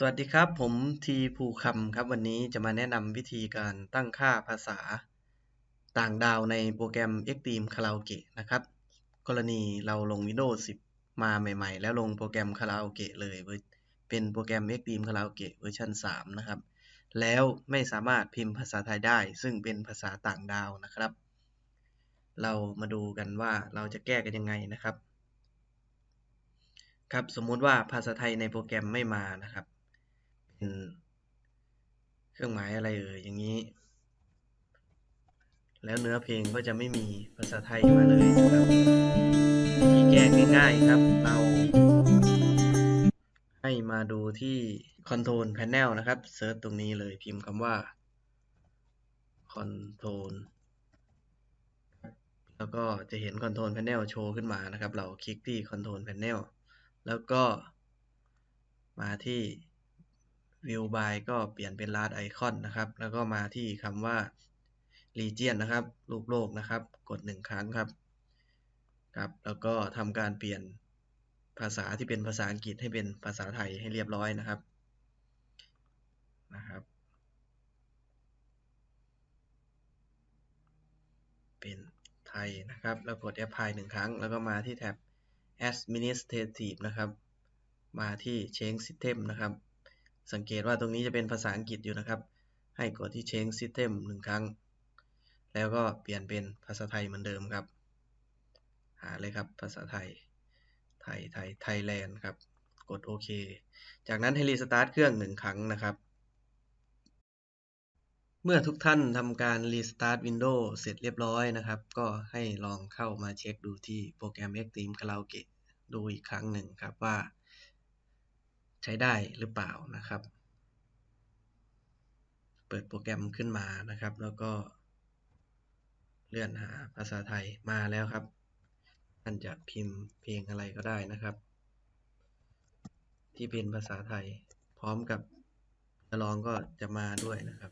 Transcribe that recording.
สวัสดีครับ ผมทีภูคำครับ วันนี้จะมาแนะนำวิธีการตั้งค่าภาษาต่างดาวในโปรแกรม Xteam Karaoke นะครับ กรณีเราลง Windows 10 มาใหม่ๆ แล้วลงโปรแกรม Karaoke เลยเวอร์เป็นโปรแกรม Xteam Karaoke เวอร์ชัน3 นะครับ แล้วไม่สามารถพิมพ์ภาษาไทยได้ ซึ่งเป็นภาษาต่างดาวนะครับ เรามาดูกันว่าเราจะแก้กันยังไงนะครับ ครับสมมุติว่าภาษาไทยในโปรแกรมไม่มานะครับ เป็นเครื่องหมายอะไรเอ่ยอย่างนี้ แล้วเนื้อเพลงก็จะไม่มีภาษาไทยมาเลยนะครับวิธีแก้ง่ายๆครับ เรา ให้มาดูที่ Control Panel นะครับเซิร์ชตรงนี้เลยพิมพ์คำว่า Control แล้วก็จะเห็น Control Panel โชว์ขึ้นมานะครับ เราคลิกที่ Control Panel แล้วก็มาที่ View by ก็เปลี่ยนเป็น Last Icon นะครับ แล้วก็มาที่คำว่า Region นะครับ รูปโลกนะครับ กด 1 ครั้งครับ ครับ แล้วก็ทำการเปลี่ยนภาษาที่เป็นภาษาอังกฤษให้เป็นภาษาไทยให้เรียบร้อยนะครับ นะครับ เป็นไทยนะครับ แล้วกด Apply 1ครั้ง แล้วก็มาที่แท็บ Administrative นะครับ มาที่ Change System นะครับ สังเกตว่าตรงนี้จะเป็นภาษาอังกฤษอยู่นะครับ ให้กดที่ Change System 1ครั้ง แล้วก็เปลี่ยนเป็นภาษาไทยเหมือนเดิมครับ หาเลยครับภาษาไทย ไทย ไทย ไทยแลนด์ครับ กดโอเค จากนั้นให้รีสตาร์ทเครื่อง1ครั้งนะครับ เมื่อทุกท่านทำการ Restart Windows เสร็จเรียบร้อยนะครับ ก็ให้ลองเข้ามาเช็คดูที่โปรแกรม Xteam Karaoke ดูอีกครั้งหนึ่งครับว่า ใช้ได้หรือเปล่านะครับ เปิดโปรแกรมขึ้นมานะครับ แล้วก็เลื่อนหาภาษาไทยมาแล้วครับ ท่านจะพิมพ์เพลงอะไรก็ได้นะครับ ที่เป็นภาษาไทย พร้อมกับจะร้องก็จะมาด้วยนะครับ